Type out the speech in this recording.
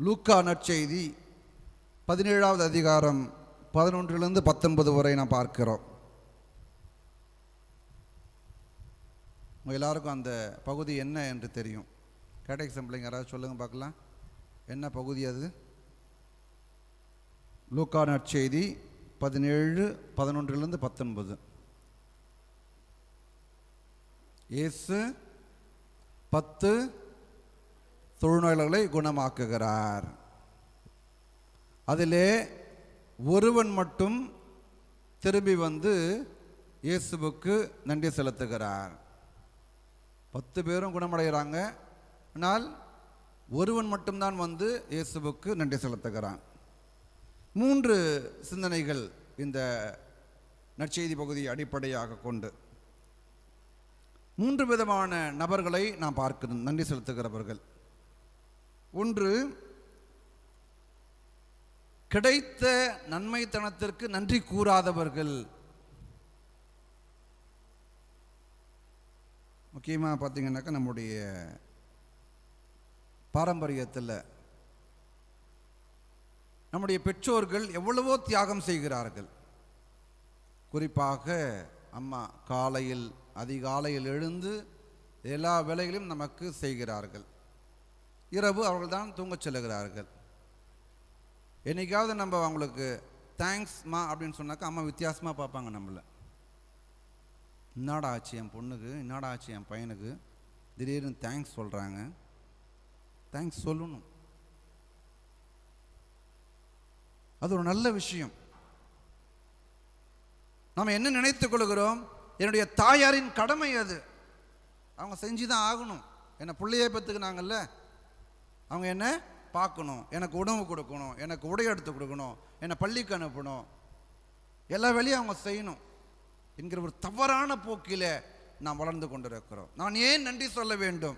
லூக்கா நற்செய்தி பதினேழாவது அதிகாரம் பதினொன்றிலிருந்து பத்தொன்பது வரை நான் பார்க்கிறோம். எல்லாருக்கும் அந்த பகுதி என்ன என்று தெரியும். கேட்ட பிள்ளைங்க யாராவது சொல்லுங்கள் பார்க்கலாம். என்ன பகுதி அது? லூக்கா நற்செய்தி பதினேழு பதினொன்றிலிருந்து பத்தொன்பது. இயேசு பத்து தொழுநோயாளர்களை குணமாக்குகிறார். அதிலே ஒருவன் மட்டும் திரும்பி வந்து இயேசுவுக்கு நன்றி செலுத்துகிறார். பத்து பேரும் குணமடைகிறாங்க. ஆனால் ஒருவன் மட்டும்தான் வந்து இயேசுவுக்கு நன்றி செலுத்துகிறான். மூன்று சிந்தனைகள் இந்த நற்செய்தி பகுதியை அடிப்படையாக கொண்டு. மூன்று விதமான நபர்களை நாம் பார்க்கணும். நன்றி செலுத்துகிறவர்கள். ஒன்று கிடைத்த நன்மைத்தனத்திற்கு நன்றி கூறாதவர்கள். முக்கியமாக பார்த்தீங்கன்னாக்கா நம்முடைய பாரம்பரியத்தில் நம்முடைய பெற்றோர்கள் எவ்வளவோ தியாகம் செய்கிறார்கள். குறிப்பாக அம்மா காலையில் அதிகாலையில் எழுந்து எல்லா வேலைகளையும் நமக்கு செய்கிறார்கள். இரவு அவர்கள்தான் தூங்கச் செல்லுகிறார்கள். என்றைக்காவது நம்ம அவங்களுக்கு தேங்க்ஸ்மா அப்படின்னு சொன்னாக்கா அம்மா வித்தியாசமாக பார்ப்பாங்க நம்மளை. என்னடா ஆச்சு என் பொண்ணுக்கு? என்னடா ஆச்சு என் பையனுக்கு? திடீர்னு தேங்க்ஸ் சொல்கிறாங்க தேங்க்ஸ் சொல்லணும். அது ஒரு நல்ல விஷயம். நாம் என்ன நினைத்துக் கொள்கிறோம்? என்னுடைய தாயாரின் கடமை அது. அவங்க செஞ்சு தான் ஆகணும். என்னை பிள்ளையை பெற்றுக்கினாங்கல்ல அவங்க என்ன? பார்க்கணும். எனக்கு உணவு கொடுக்கணும். எனக்கு உடை எடுத்து கொடுக்கணும். என்னை பள்ளிக்கு அனுப்பணும். எல்லா வேலையும் அவங்க செய்யணும். என்கிற ஒரு தவறான போக்கில் நாம் வளர்ந்து கொண்டிருக்கிறோம். நான் ஏன் நன்றி சொல்ல வேண்டும்?